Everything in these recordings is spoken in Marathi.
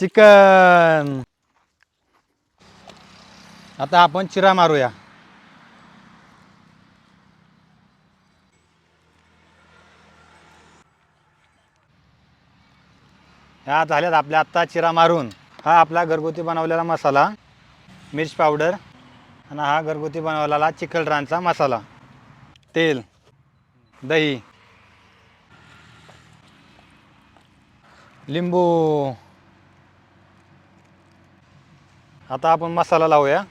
चिकन. आता आपण चिरा मारूया. ह्या झाल्यात आपल्या आत्ता चिरा मारून. हा आपला घरगुती बनवलेला मसाला मिर्च पावडर आणि हा घरगुती बनवलेला चिखलरानचा मसाला. तेल दही लिंबू. आता आपण मसाला लावूया.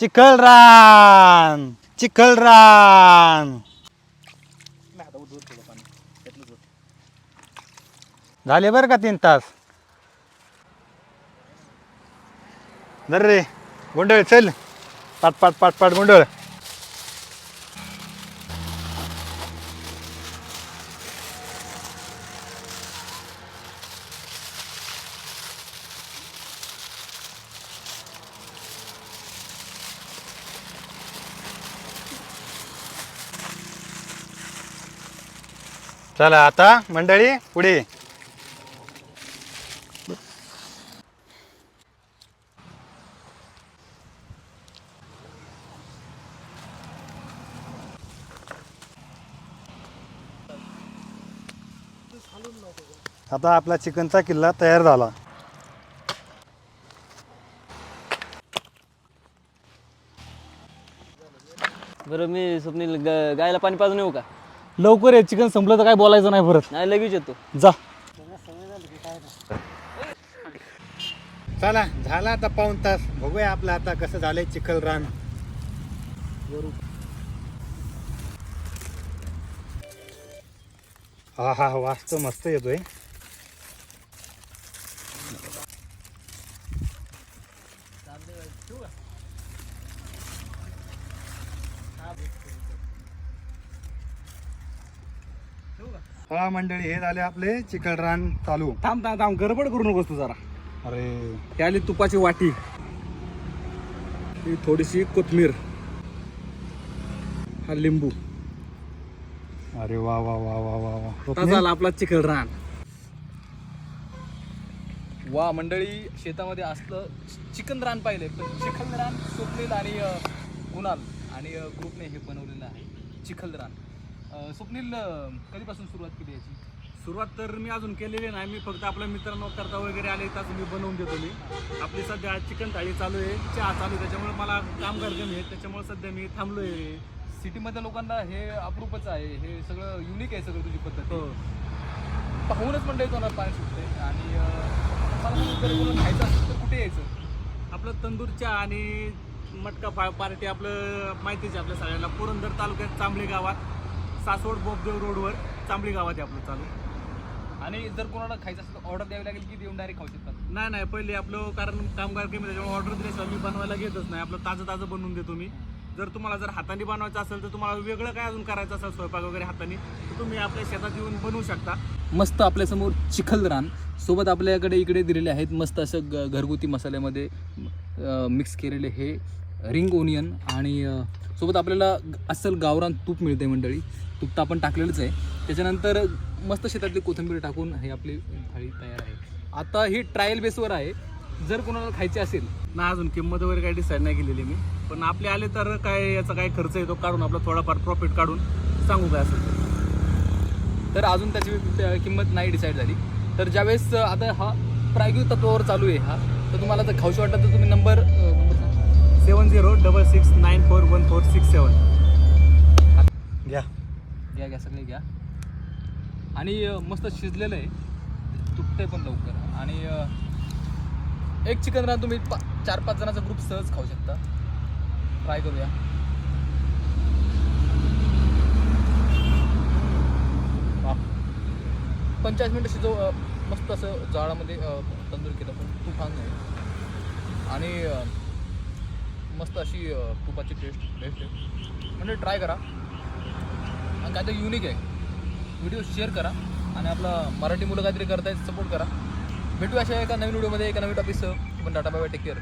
चिखल रान चिखल रान. झाले बरं का तीन तास? दर रे गुंडळ चल. पाट पाट पाट पाट गुंडळ. चला आता मंडळी पुढे. आता आपला चिकनचा किल्ला तयार झाला. बरं मी स्वप्नील ग- गायला पाणी पाजून येऊ का? लवकर आहे चिकन संपलं तर काय बोलायचं नाही परत. नाही लगेच येतो. जा. चला झाला आता पाऊन तास. बघूया आपलं आता कसं झालंय चिखल रान हा हा वास तर मस्त येतोय. हा मंडळी हे झाले आपले चिखल रान चालू. थांब थांब थांब गडबड करू नकोस तू जरा. अरे. ही आली तुपाची वाटी. ही थोडीशी कोथमीर. हा लिंबू. अरे वा वा वा वा वा वा. आता झाला आपला चिकन रान वा मंडळी शेतामध्ये असलं चिकन रान पाहिले पण चिखल रान स्वप्नील आणि अ, कुणाल आणि अ, ग्रुपने हे बनवलेलं आहे. चिखल रान स्वप्नील कधीपासून सुरुवात केली याची? सुरुवात तर मी अजून केलेली नाही. मी फक्त आपल्या मित्रांनो करता वगैरे आले तर मी बनवून देतो मी. आपली सध्या चिकन थाळी चालू आहे चहा चालू आहे. त्याच्यामुळे मला कामगार कमी आहे त्याच्यामुळे सध्या मी थांबलो आहे सिटीमधल्या लोकांना हे अप्रूपच आहे. हे सगळं युनिक आहे सगळं तुझी पद्धत. हो. पाहूनच मंडळी तोंडात पाणी सुटते आणि मला खायचं असेल तर कुठे यायचं? आपलं तंदूर चहा आणि मटका पा पार्टी आपलं माहितीच आहे आपल्या सगळ्यांना. पुरंदर तालुक्यात चांबली गावात. सासवड बोपदेव रोडवर चांबली गावात आहे आपलं चालू. आणि जर कोणाला खायचं असेल तर ऑर्डर द्यावी लागेल की देऊन डायरेक्ट खाऊ शकतात? नाही नाही पहिले आपलं कारण कामगार कमी त्याच्यामुळे ऑर्डर दिल्याशिवाय मी बनवायला घेतच नाही. आपलं ताजं ताजं बनवून देतो मी. जर तुम्हाला जर हाताने बनवायचं असेल तर तुम्हाला वेगळं काय अजून करायचं असेल स्वयंपाक वगैरे हाताने तर तुम्ही आपल्या शेतात येऊन बनवू शकता. मस्त आपल्यासमोर चिखल रान. सोबत आपल्याकडे इकडे दिलेले आहेत मस्त असं ग घरगुती मसाल्यामध्ये मिक्स केलेले हे रिंग ओनियन आणि सोबत आपल्याला अस्सल गावरान तूप मिळते मंडळी. तूप तर आपण टाकलेलंच आहे. त्याच्यानंतर मस्त शेतातली कोथिंबीर टाकून हे आपली थाळी तयार आहे. आता ही ट्रायल बेसवर आहे. जर कोणाला खायची असेल ना अजून किंमत वगैरे काही डिसाईड नाही केलेली मी पण आपले आले तर काय याचा काय खर्च येतो काढून आपला थोडाफार प्रॉफिट काढून सांगू काय असेल तर अजून त्याची किंमत नाही डिसाईड झाली. तर ज्यावेळेस आता हा प्रायोगिक तत्वावर चालू आहे हा तर तुम्हाला जर खाऊशी वाटलं तर तुम्ही number seven zero double six nine four one four six seven. घ्या. घ्या घ्या सगळे घ्या. आणि मस्त शिजलेलं आहे. तुटतंय पण लवकर. आणि एक चिकन रान तुम्ही पा चार पाच जणांचा ग्रुप सहज खाऊ शकता. ट्राय करूया. पंचेचाळीस मिनटं शिजव मस्त असं जाळामध्ये तंदूर केलं पण तुफान आहे आणि मस्त अशी तुपाची टेस्ट बेस्ट आहे. म्हणजे ट्राय करा. आणि काहीतरी युनिक आहे. व्हिडिओ शेअर करा. आणि आपला मराठी मुलं काहीतरी करतायत सपोर्ट करा. भेटू अशा एका नवीन व्हिडिओमध्ये एका नवीन टॉपिकसह पण टाटा बाय टेक केअर